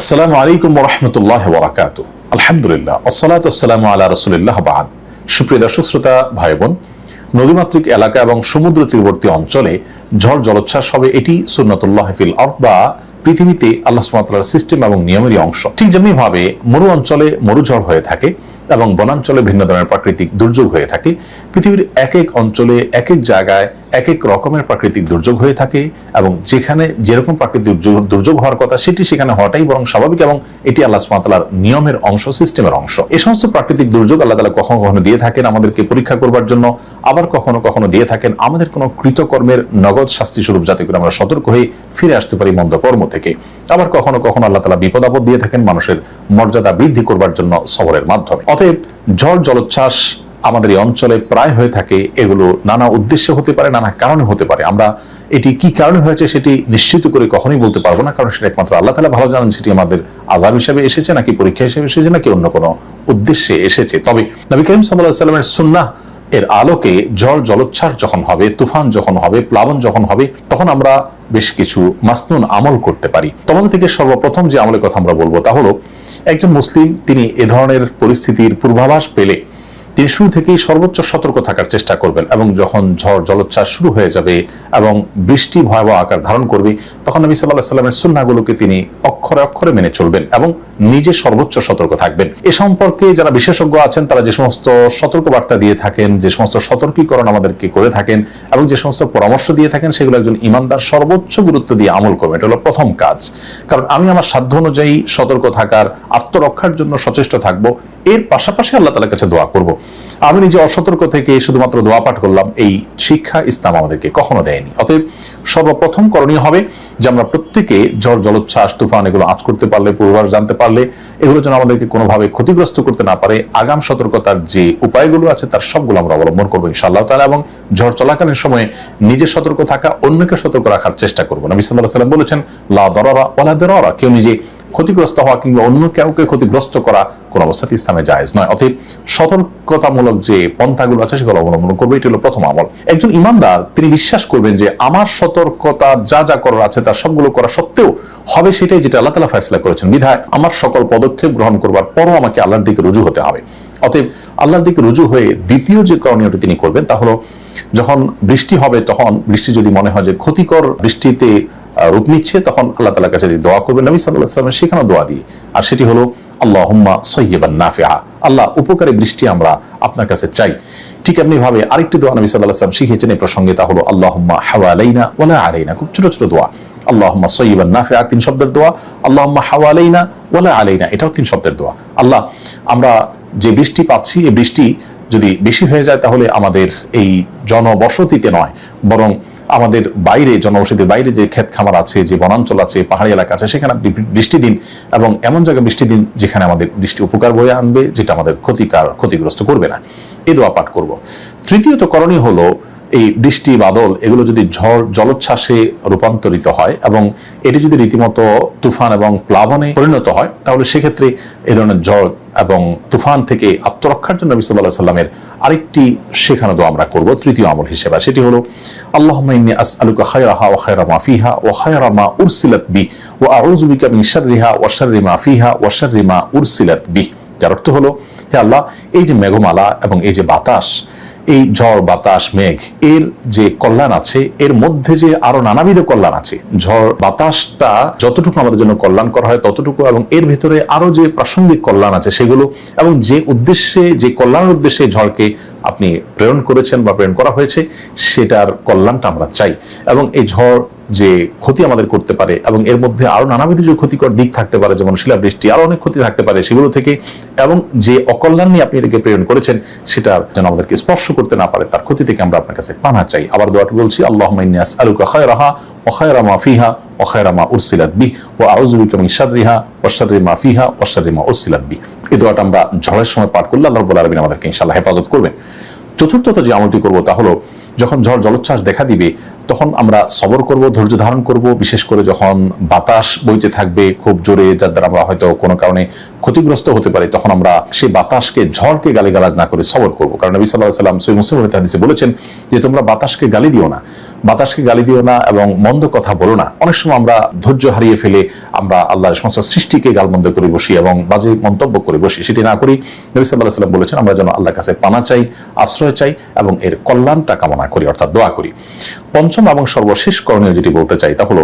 আসসালামু আলাইকুম রহমতুল্লাহ বরাকাত আলহামদুলিল্লাহ, আসসালাত আসসালামু আল্লাহ রসুলিল্লাহ বাদ সুপ্রিয় দর্শক, শ্রোতা ভাই বোন নদীমাতৃক এলাকা এবং সমুদ্র তীরবর্তী অঞ্চলে ঝড়, জলোচ্ছ্বাস হবে এটি সুন্নতুল্লাহ ফিল আর্থ বা পৃথিবীতে আল্লাহ সুমাতার সিস্টেম এবং নিয়মেরই অংশ। ঠিক যেমনি ভাবে মরু অঞ্চলে মরুঝড় হয়ে থাকে এবং বনাঞ্চলে ভিন্ন ধরনের প্রাকৃতিক দুর্যোগ হয়ে থাকে পৃথিবীর এক এক অঞ্চলে এক এক জায়গায় এক এক রকমের প্রাকৃতিক দুর্যোগ হয়ে থাকে এবং যেখানে যেরকম প্রাকৃতিক দুর্যোগ- হওয়ার কথা, সেটি সেখানে হওয়াটাই বরং স্বাভাবিক এবং এটি আল্লাহ সুমাতার নিয়মের অংশ, সিস্টেমের অংশ। এ সমস্ত প্রাকৃতিক দুর্যোগ আল্লাহ তালা কখনো কখনো দিয়ে থাকেন আমাদেরকে পরীক্ষা করবার জন্য, আবার কখনো কখনো দিয়ে থাকেন আমাদের কোনো কৃতকর্মের নগদ শাস্তি স্বরূপ যাতে করে আমরা সতর্ক হয়ে ফিরে আসতে পারি মন্দ কর্ম থেকে। আবার কখনো কখনো আল্লাহ তালা বিপদ আপদ দিয়ে থাকেন মানুষের মর্যাদা বৃদ্ধি করবার জন্য সবরের মাধ্যমে। অতএব ঝড়, জলোচ্ছ্বাস আমাদের এই অঞ্চলে প্রায় হয়ে থাকে এগুলো নানা উদ্দেশ্যে হতে পারে, নানা কারণে হতে পারে। আমরা এটি কি কারণে হয়েছে সেটি নিশ্চিত করে কখনোই বলতে পারব না, কারণ সেটা একমাত্র আল্লাহ তালা ভালো জানেন সেটি আমাদের আজাব হিসেবে এসেছে নাকি পরীক্ষা হিসেবে এসেছে নাকি অন্য কোনো উদ্দেশ্যে এসেছে। তবে নবী করিম সাল্লাহ সাল্লামের সুন্নাহ এর আলোকে জল জলোচ্ছ্বাস যখন হবে, তুফান যখন হবে, প্লাবন যখন হবে, তখন আমরা বেশ কিছু মাসনুন আমল করতে পারি। তোমাদের থেকে সর্বপ্রথম যে আমলের কথা আমরা বলব তা হলো, একজন মুসলিম তিনি এ ধরনের পরিস্থিতির পূর্বাভাস পেলে তিনি শুরু থেকেই সর্বোচ্চ সতর্ক থাকার চেষ্টা করবেন এবং যখন ঝড় জলোচ্ছ্বাস শুরু হয়ে যাবে এবং বৃষ্টি ভয়াবহ আকার ধারণ করবে, তখন নবী সাল্লাহ সাল্লামের সুন্নাগুলোকে তিনি অক্ষরে অক্ষরে মেনে চলবেন এবং নিজে সর্বোচ্চ সতর্ক থাকবেন। এ সম্পর্কে যারা বিশেষজ্ঞ আছেন, তারা যে সমস্ত সতর্ক বার্তা দিয়ে থাকেন, যে সমস্ত সতর্কীকরণ আমাদেরকে করে থাকেন এবং যে সমস্ত পরামর্শ দিয়ে থাকেন, সেগুলো একজন ইমানদার সর্বোচ্চ গুরুত্ব দিয়ে আমল করবে এটা হলো প্রথম কাজ। কারণ আমি আমার সাধ্য অনুযায়ী সতর্ক থাকার, আত্মরক্ষার জন্য সচেষ্ট থাকব, এর পাশাপাশি আল্লাহ তালার কাছে দোয়া করব। আমি নিজে অসতর্ক থেকে শুধুমাত্র দোয়া পাঠ করলাম, এই শিক্ষা ইসলাম আমাদেরকে কখনো দেয়নি। অতএব সর্বপ্রথম করণীয় হবে যে আমরা প্রত্যেকে ঝড়, জলোচ্ছ্বাস, তুফান এগুলো আঁচ করতে পারলে, পূর্বাভাস জানতে পারলে, এগুলো যেন আমাদেরকে কোনোভাবে ক্ষতিগ্রস্ত করতে না পারে, আগাম সতর্কতার যে উপায়গুলো আছে তার সবগুলো আমরা অবলম্বন করব ইনশাআল্লাহ তাআলা এবং ঝড় চলাকালীন সময়ে নিজে সতর্ক থাকা, অন্যকে সতর্ক রাখার চেষ্টা করব। নবী আলাইহি সাল্লাম বলেছেন, লা দরারা ওয়ালা দরারা। কেউ নিজে ক্ষতিগ্রস্ত হওয়া কিংবা অন্য কাউকে ক্ষতিগ্রস্ত করা কোন অবস্থাতে ইসলামে জায়েজ নয়। অতএব সতর্কতামূলক যে পন্থাগুলো আছে, সেগুলো অবলম্বন করবে, এটি হলো প্রথম আমল। একজন ইমানদার, তিনি বিশ্বাস করবেন যে আমার সতর্কতার যা যা করার আছে, তার সবগুলো করা সত্ত্বেও হবে সেটাই যেটা আল্লাহ তালা ফয়সলা করেছেন। বিধায় আমার সকল পদক্ষেপ গ্রহণ করবার পরও আমাকে আল্লাহর দিকে রুজু হতে হবে। অতএব আল্লাহর দিকে রুজু হয়ে দ্বিতীয় যে করণীয়টি তিনি করবেন, তা হলো যখন বৃষ্টি হবে, তখন বৃষ্টি যদি মনে হয় যে ক্ষতিকর বৃষ্টিতে রূপ নিচ্ছে, তখন আল্লাহ তালার কাছে যদি দোয়া করবেন। নবী সাল্লাহ সাল্লামের সেখানে দোয়া দিয়ে আর সেটি হলো আল্লাহ হুম্মা সৈয়বান নাফিয়া আল্লাহ উপকারী বৃষ্টি আমরা আপনার কাছে চাই। ঠিক এমনি ভাবে আরেকটি দোয়া নবী সাল্লাহ সাল্লাম এই প্রসঙ্গে তা হলো আল্লাহ হুম্মা হাওয়া আলাইনা ওলা আলাইনা। খুব ছোট ছোট দোয়া। আল্লাহ হুম্মা সৈয়বান নাফিয়া তিন শব্দের দোয়া। আল্লাহ হুম্মা হাওয়া আলাইনা ওলা আলাইনা, এটাও তিন শব্দের দোয়া। আল্লাহ, আমরা যে বৃষ্টি পাচ্ছি এই বৃষ্টি যদি বেশি হয়ে যায়, তাহলে আমাদের এই জনবসতিতে নয়, বরং আমাদের বাইরে, জনবসতির বাইরে যে ক্ষেত খামার আছে, যে বনাঞ্চল আছে, পাহাড়ি এলাকা আছে, সেখানে আপনি বৃষ্টি দিন এবং এমন জায়গায় বৃষ্টি দিন যেখানে আমাদের বৃষ্টি উপকার বয়ে আনবে, যেটা আমাদের ক্ষতিকার, ক্ষতিগ্রস্ত করবে না। এই দোয়া পাঠ করব। তৃতীয়ত করণীয় হলো এই বৃষ্টি, বাদল, এগুলো যদি ঝড়, জলোচ্ছ্বাসে রূপান্তরিত হয় এবং এটি যদি রীতিমতো তুফান এবং প্লাবনে পরিণত হয়, তাহলে সেক্ষেত্রে এই ধরনের ঝড় এবং তুফান থেকে আত্মরক্ষার জন্য নবী সাল্লামের আরেকটি শেখানো দোয়া আমরা করব, তৃতীয় আমল হিসেবে। সেটি হলো, আল্লাহুম্মা ইন্নী আসআলুকা খায়রাহা ওয়া খায়রা মা ফিহা ওয়া খায়রা মা উরসিলাত বি ওয়া আউযু বিকা মিন শাররিহা ওয়া শাররি মা ফিহা ওয়া শাররি মা উরসিলাত বি যার অর্থ হলো, হে আল্লাহ, এই যে মেঘমালা এবং এই যে বাতাস এই ঝড়, বাতাস, মেঘ, এর যে কল্যাণ আছে, এর মধ্যে যে আরও নানাবিধ কল্যাণ আছে, ঝড়, বাতাসটা যতটুকু আমাদের জন্য কল্যাণ করা হয় ততটুকু এবং এর ভেতরে আরও যে প্রাসঙ্গিক কল্যাণ আছে সেগুলো এবং যে উদ্দেশ্যে, যে কল্যাণের উদ্দেশ্যে ঝড়কে আপনি প্রেরণ করেছেন বা প্রেরণ করা হয়েছে, সেটার কল্যাণটা আমরা চাই এবং এই ঝড় যে ক্ষতি আমাদের করতে পারে এবং এর মধ্যে আরও নানাবিধ যে ক্ষতিকর দিক থাকতে পারে, যেমন শিলাবৃষ্টি, আরও অনেক ক্ষতি থাকতে পারে সেগুলো থেকে এবং যে অকল্যাণ নিয়ে আপনি এটাকে প্রেরণ করেছেন, সেটা যেন আমাদেরকে স্পর্শ করতে না পারে, তার ক্ষতি থেকে আমরা আপনার কাছে পানা চাই। আবার দোয়াটি বলছি আল্লাহ আলুকা খায়রাহা ও খায়রা মা ফিহা ও খায়রা মা উরসিলাত বি ও আউজুবিকা মিন শাররিহা ও শাররি মা ফিহা ও শাররি মা উরসিলাত বি এই দোয়াটা আমরা ঝড়ের সময় পাঠ করলে আল্লাহ আলামিন আমাদেরকে ইনশাআল্লাহ হেফাজত করবেন। চতুর্থত যে আমলটি করব তা হলো, যখন ঝড় জলোচ্ছ্বাস দেখা দিবে, তখন আমরা সবর করব, ধৈর্য ধারণ করব, বিশেষ করে যখন বাতাস বইতে থাকবে খুব জোরে, যার দ্বারা আমরা হয়তো কোনো কারণে ক্ষতিগ্রস্ত হতে পারি, তখন আমরা সেই বাতাসকে, ঝড়কে গালিগালাজ না করে সবর করব। কারণ নবী সাল্লাহ সাল্লাম সৈ মুসলিম হাদিসে বলেছেন যে, তোমরা বাতাসকে গালি দিও না। বাতাসকে গালি দিও না এবং মন্দ কথা বলো না। অনেক সময় আমরা ধৈর্য হারিয়ে ফেলে আমরা আল্লাহর সমস্ত সৃষ্টিকে গালমন্দ করে বসি এবং বাজে মন্তব্য করে বসি। সেটি না করি নবী সাল্লাহ সাল্লাম বলেছেন, আমরা যেন আল্লাহর কাছে পানা চাই, আশ্রয় চাই এবং এর কল্যাণটা কামনা করি, অর্থাৎ দোয়া করি। পঞ্চম এবং সর্বশেষ করণীয় যেটি বলতে চাই তা হলো,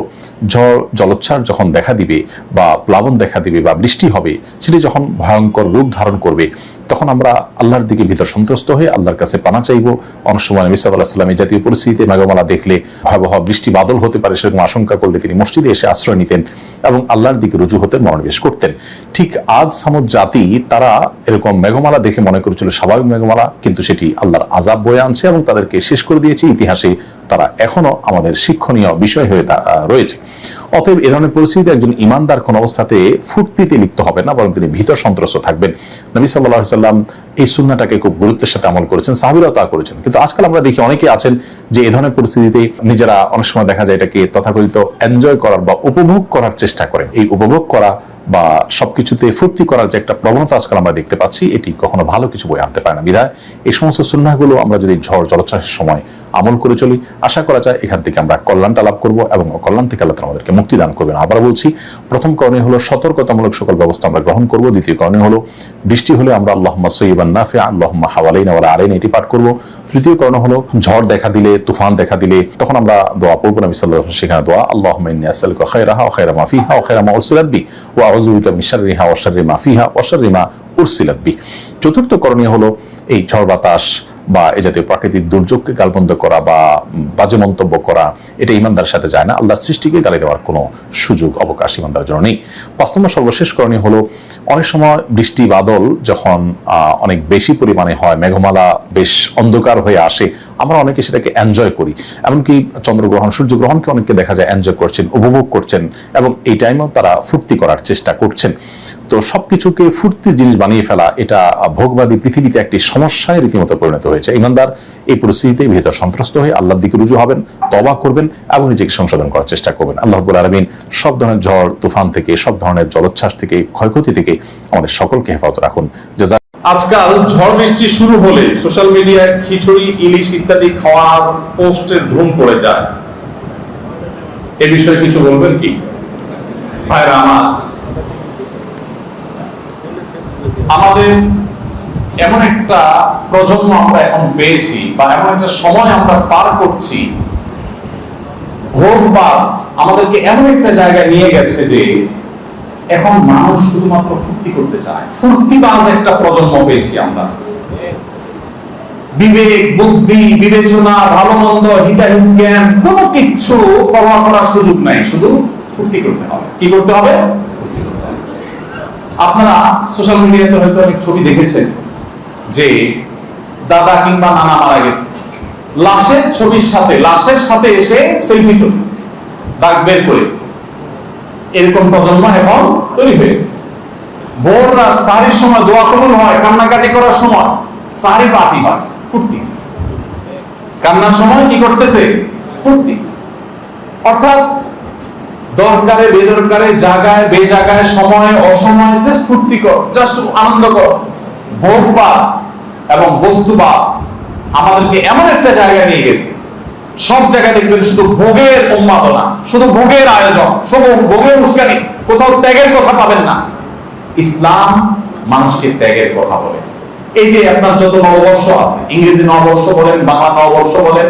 ঝড়, জলোচ্ছ্বাস যখন দেখা দিবে বা প্লাবন দেখা দিবে বা বৃষ্টি হবে, সেটি যখন ভয়ঙ্কর রূপ ধারণ করবে তখন আমরা আল্লাহর দিকে ভিতর সন্ত্রস্ত হয়ে আল্লাহর কাছে পানা চাইব। অনেক সময় নবী সাল্লাহ সাল্লাম এই জাতীয় পরিস্থিতিতে মেঘমালা দেখলে ভয়াবহ বৃষ্টি বাদল হতে পারে সেরকম আশঙ্কা করলে তিনি মসজিদে এসে আশ্রয় নিতেন এবং আল্লাহর দিকে রুজু হতে মনোনিবেশ করতেন। ঠিক আজ সামুদ জাতি, তারা এরকম মেঘমালা দেখে মনে করেছিল স্বাভাবিক মেঘমালা, কিন্তু সেটি আল্লাহর আজাব বয়ে আনছে এবং তাদেরকে শেষ করে দিয়েছে ইতিহাসে তারা এখনও আমাদের শিক্ষণীয় বিষয় হয়ে রয়েছে। অতএব এ ধরনের পরিস্থিতিতে একজন ইমানদার কোন অবস্থাতে ফুর্তিতে লিপ্ত হবে না, বরং তিনি ভীত সন্ত্রস্ত থাকবেন। নবী সাল্লাহ সাল্লাম এই সুন্নাটাকে খুব গুরুত্বের সাথে আমল করেছেন, সাহাবিরাও তা করেছেন। কিন্তু আজকাল আমরা দেখি অনেকে আছেন যে এ ধরনের পরিস্থিতিতে নিজেরা অনেক সময় দেখা যায় এটাকে তথাকথিত এনজয় করার বা উপভোগ করার চেষ্টা করেন। এই উপভোগ করা বা সবকিছুতে ফুর্তি করার যে একটা প্রবণতা আজকাল আমরা দেখতে পাচ্ছি, এটি কখনো ভালো কিছু বই আনতে পারে না। বিধায় এই সমস্ত সুন্নাহগুলো আমরা যদি ঝড় জলোচ্ছ্বাসের সময় আমল করে চলি, আশা করা যায় এখান থেকে আমরা কল্যাণটা লাভ করব এবং কল্যাণ থেকে আল্লাহ আমাদেরকে মুক্তি দান করবেন। আবার বলছি, প্রথম করণীয় হলো সতর্কতামূলক সকল ব্যবস্থা আমরা গ্রহণ করব। দ্বিতীয় করণীয় হলো, বৃষ্টি হলে আমরা আল্লাহ সৈবান নাফে আল্লাহ হাওয়ালাইন ওরা আলাইন এটি পাঠ করব। তৃতীয় করণ হলো, ঝড় দেখা দিলে, তুফান দেখা দিলে, তখন আমরা দোয়া পড়ব। আলাইহি ওয়াসাল্লাম সেখানে দোয়া, আল্লাহুম্মা ইন্নী আসআলুকা খায়রাহা ওয়া খায়রা মা ফিহা ওয়া খায়রা মা উরসিলাত বি ওয়া চতুর্থ করণীয় হলো এই ঝড় বাতাস বা এ জাতীয় প্রাকৃতিক দুর্যোগকে গালবন্ধ করা বা বাজে মন্তব্য করা, এটা ইমানদারের সাথে যায় না। আল্লাহর সৃষ্টিকে গালি দেওয়ার কোনো সুযোগ, অবকাশ ইমানদারের জন্য নেই। পাঁচ নম্বর সর্বশেষ করণীয় হলো, অনেক সময় বৃষ্টি বাদল যখন অনেক বেশি পরিমাণে হয়, মেঘমালা বেশ অন্ধকার হয়ে আসে, আমরা অনেকে সেটাকে এনজয় করি। এমনকি চন্দ্রগ্রহণ, সূর্যগ্রহণকে অনেকে দেখা যায় এনজয় করছেন, উপভোগ করছেন এবং এই টাইমেও তারা ফুর্তি করার চেষ্টা করছেন। তো সব কিছুকে ফুর্তির জিনিস বানিয়ে ফেলা, এটা ভোগবাদী পৃথিবীতে একটি সমস্যায় রীতিমতো পরিণত হয়েছে। ইমানদার, এই পরিস্থিতিতে ভেতর সন্ত্রস্ত হয়ে আল্লাহর দিকে রুজু হবেন তবা করবেন এবং নিজেকে সংশোধন করার চেষ্টা করবেন। আল্লাহ রব্বুল আলমিন সব ধরনের ঝড়, তুফান থেকে, সব ধরনের জলোচ্ছ্বাস থেকে, ক্ষয়ক্ষতি থেকে আমাদের সকলকে হেফাজত রাখুন। যা আজকাল ঝড় বৃষ্টি শুরু হলে সোশ্যাল মিডিয়ায় খিচুড়ি, ইলিশ ইত্যাদি খাওয়ার পোস্টের ধুম পড়ে যায়। এ বিষয়ে কিছু বলবেন কি? আমাদের এমন একটা প্রজন্ম আমরা এখন পেয়েছি বা এমন একটা সময় আমরা পার করছি। ভোগবাদ আমাদেরকে এমন একটা জায়গায় নিয়ে গেছে যে এখন মানুষ শুধুমাত্র ফুর্তি করতে চায়। ফুর্তিবাজ একটা প্রজন্ম পেয়েছি আমরা। বিবেক, বুদ্ধি, বিবেচনা, ভালো মন্দ, হিতাহিত জ্ঞান, কোনো কিচ্ছু প্রভাব করার সুযোগ নাই। শুধু ফুর্তি করতে হবে। কি করতে হবে। আপনারা সোশ্যাল মিডিয়াতে হয়তো অনেক ছবি দেখেছেন। যে দাদা কিংবা নানা মারা গেছে। লাশের ছবির সাথে, লাশের সাথে এসে সেলফি তুলে, দাগ বের করে। এরকম প্রজন্ম এখন তৈরি হয়েছে। ভোর রাত সারির সময় দোয়া কবুল হয়, কান্নাকাটি করার সময় সারি পাতি হয়, ফুর্তি। কান্নার সময় কি করতেছে? ফুর্তি। অর্থাৎ দরকারে, বেদরকারে, জায়গায় বেজাগায় সময়, অসময়ে জাস্ট ফুর্তি কর জাস্ট আনন্দ কর। ভোগবাদ এবং বস্তুবাদ আমাদেরকে এমন একটা জায়গায় নিয়ে গেছে। সব জায়গায় দেখবেন শুধু ভোগের উন্মাদনা, শুধু ভোগের আয়োজন, শুধু ভোগের উস্কানি, কোথাও ত্যাগের কথা পাবেন না। ইসলাম মানুষকে ত্যাগের কথা বলে। এই যে আপনার যত নববর্ষ আছে, ইংরেজি নববর্ষ বলেন, বাংলা নববর্ষ বলেন,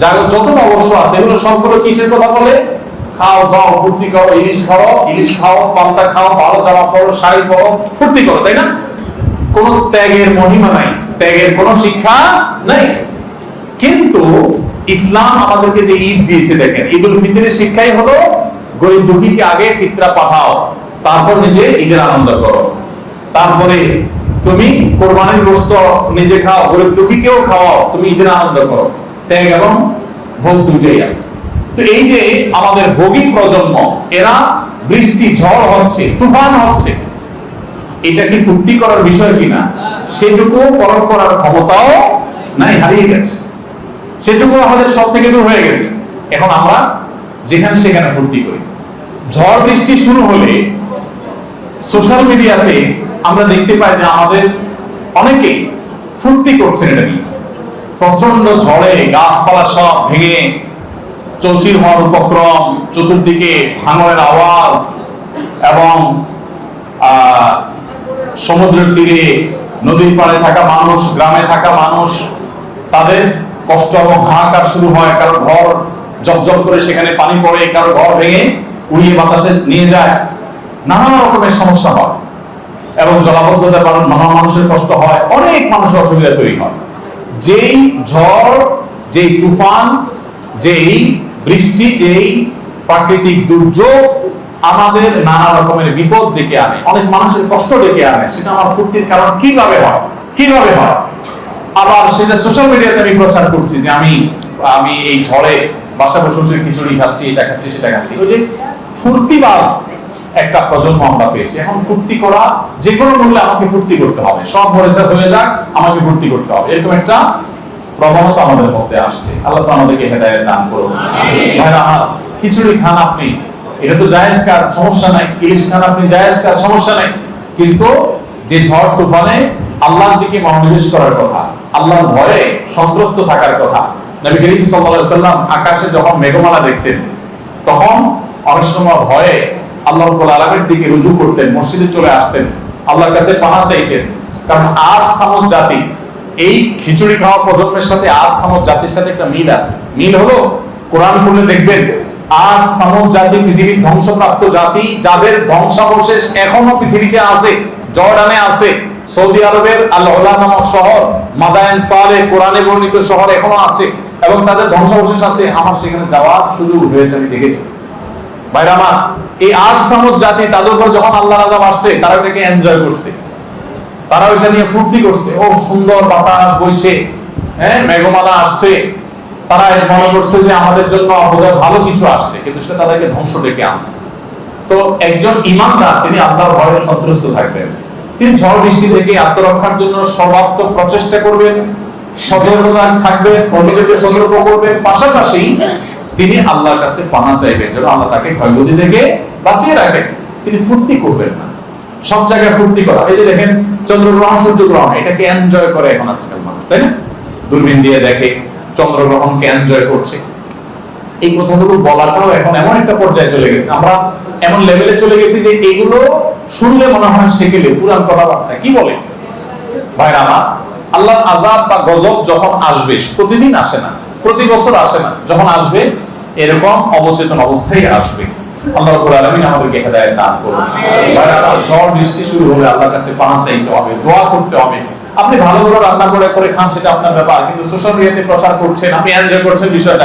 যার যত নববর্ষ আছে, এগুলো সবগুলো কিসের কথা বলে? খাও, দাও, ফুর্তি করো, ইলিশ খাও ইলিশ খাও, পান্তা খাও, ভালো জামা পরো শাড়ি পরো, ফুর্তি করো, তাই না? কোনো ত্যাগের মহিমা নাই, ত্যাগের কোনো শিক্ষা নাই। কিন্তু ইসলাম আমাদেরকে যে ঈদ দিয়েছে দেখেন ঈদ উল ফিতরের শিক্ষাই হলো, গরিব দুঃখীকে আগে ফিতরা পাঠাও, তারপর নিজে ঈদের আনন্দ করো। তারপরে তুমি কোরবানির গোস্ত নিজে খাও, গরিব দুঃখীকেও খাওয়াও, তুমি ঈদের আনন্দ করো। ত্যাগ এবং ভোগ দুটোই আছে। তো এই যে আমাদের ভোগী প্রজন্ম, এরা বৃষ্টি, ঝড় হচ্ছে, তুফান হচ্ছে এটা কি ফুর্তি করার বিষয় কিনা? সেটুকু পরখ করার ক্ষমতাও নাই, হারিয়ে গেছে। সেটুকু আমাদের সব থেকে দূর হয়ে গেছে। এখন আমরা যেখানে সেখানে ফুর্তি করি। ঝড় বৃষ্টি শুরু হলে সোশ্যাল মিডিয়াতে আমরা দেখতে পাই যে আমাদের অনেকে ফুর্তি করছেন এটা নিয়ে। প্রচণ্ড ঝড়ে গাছপালা সব ভেঙে চৌচির হওয়ার উপক্রম, চতুর্দিকে ভাঙনের আওয়াজ এবং সমুদ্রের তীরে, নদীর পাড়ে থাকা মানুষ, গ্রামে থাকা মানুষ, তাদের কষ্ট এবং হাহাকার শুরু হয়। কারও ঘর জবজব করে সেখানে পানি পড়ে, কারও ঘর ভেঙে উড়িয়ে বাতাসে নিয়ে যায়। নানা রকমের সমস্যা হয় এবং জলাবদ্ধতা কারণ নানা মানুষের কষ্ট হয়, অনেক মানুষের অসুবিধা তৈরি হয়। যেই ঝড়, যেই তুফান, যেই বৃষ্টি, যেই প্রাকৃতিক দুর্যোগ আমাদের নানা রকমের বিপদ ডেকে আনে, অনেক মানুষের কষ্ট ডেকে আনে, সেটা আমার ফুর্তির কারণ। কীভাবে হয়? কীভাবে হয়? আবার সেটা সোশ্যাল মিডিয়াতে আমি প্রচার করছি যে আমি আমি এই ঝড়ে বাসা বসে খিচুড়ি খাচ্ছি, এটা খাচ্ছি, সেটা খাচ্ছি। ওই যে ফুর্তিবাজ একটা প্রজন্ম আমরা পেয়েছি। এখন ফুর্তি করা যে কোনো মূল্যে আমাকে ফুর্তি করতে হবে। সব মরেসা হয়ে যাক, আমাকে ফুর্তি করতে হবে। এরকম একটা প্রবণতা আমাদের মধ্যে আসছে। আল্লাহ তো আমাদেরকে হেদায়েত দান করুন। খিচুড়ি খান আপনি। এটা তো জায়েজ কাজ সমস্যা নাই। ইলিশ খান আপনি জায়েজ কাজ সমস্যা নাই। কিন্তু যে ঝড় তুফানে আল্লাহর দিকে মনোনিবেশ করার কথা, আল্লাহর ভয়ে সন্ত্রস্ত থাকার কথা, নবী করিম সাল্লাম আকাশে যখন মেঘমালা দেখতেন, তখন অনেক সময় ভয়ে আল্লাহ আলামিনের দিকে রুজু করতেন, মসজিদে চলে আসতেন, আল্লাহর কাছে পানা চাইতেন। কারণ আজ সামদ জাতি, এই খিচুড়ি খাওয়া প্রজন্মের সাথে আজ সামদ জাতির সাথে একটা মিল আছে। মিল হলো কোরআন খুলে দেখবেন আজ সামদ জাতি, পৃথিবীর ধ্বংসপ্রাপ্ত জাতি, যাদের ধ্বংসাবশেষ এখনও পৃথিবীতে আছে, জর্ডানে আছে, সৌদি আরবের আল ওলা নামক শহর, মাদায়েন সালে কোরআনে বর্ণিত শহর এখনও আছে এবং তাদের ধ্বংসাবশেষ আছে। আমার সেখানে যাওয়ার সুযোগ হয়েছে আমি দেখেছি। ভাইরা আমার, এই আজ সামুদ জাতি, তাদের উপর যখন আল্লাহ রাজা আসছে, তারা এটাকে এনজয় করছে। তারা ওইটা নিয়ে ফুর্তি করছে। ও সুন্দর বাতাস বইছে হ্যাঁ মেঘমালা আসছে। তারা মনে করছে যে আমাদের জন্য বোধহয় ভালো কিছু আসছে, কিন্তু সেটা তাদেরকে ধ্বংস ডেকে আনছে। তো একজন ইমানদার, তিনি আল্লাহর ভয়ে সন্ত্রস্ত থাকবেন। তিনি ঝড় বৃষ্টি থেকে আত্মরক্ষার জন্য সর্বাত্মক প্রচেষ্টা করবেন থাকবেন, অন্যদেরকে সতর্ক পাশাপাশি তিনি আল্লাহর কাছে পানা চাইবেন, যেন আল্লাহ তাকে ক্ষয়ক্ষতি থেকে বাঁচিয়ে রাখেন। তিনি ফুর্তি করবেন না। সব জায়গায় ফুর্তি করা। এই যে দেখেন, চন্দ্রগ্রহণ, সূর্যগ্রহণ, এটাকে এনজয় করে এখন আজকাল মানুষ, তাই না? দূরবীন দিয়ে দেখে। চন্দ্রগ্রহণকে এনজয় করছে। এই কথাগুলো বলাটাও এখন এমন একটা পর্যায়ে চলে গেছে। আমরা এমন লেভেলে চলে গেছি যে এগুলো শুনলে মনে হয় সেকেলে পুরান কথাবার্তা। কি বলে? ভাইরা আমার আল্লাহ আজাব বা গজব যখন আসবে, প্রতিদিন আসে না, প্রতি বছর আসে না, যখন আসবে, এরকম অবচেতন অবস্থায় আসবে। আল্লাহ রাব্বুল আলামিন আমাদেরকে হেদায়েত দান করুন। ভাইরা ঝড় বৃষ্টি শুরু হলে আল্লাহর কাছে পানা চাইতে হবে, দোয়া করতে হবে। আপনি ভালো করে রান্না করে করে খান, সেটা আপনার ব্যাপার। কিন্তু সোশ্যাল মিডিয়াতে প্রচার করছেন, আপনি এনজয় করছেন বিষয়টা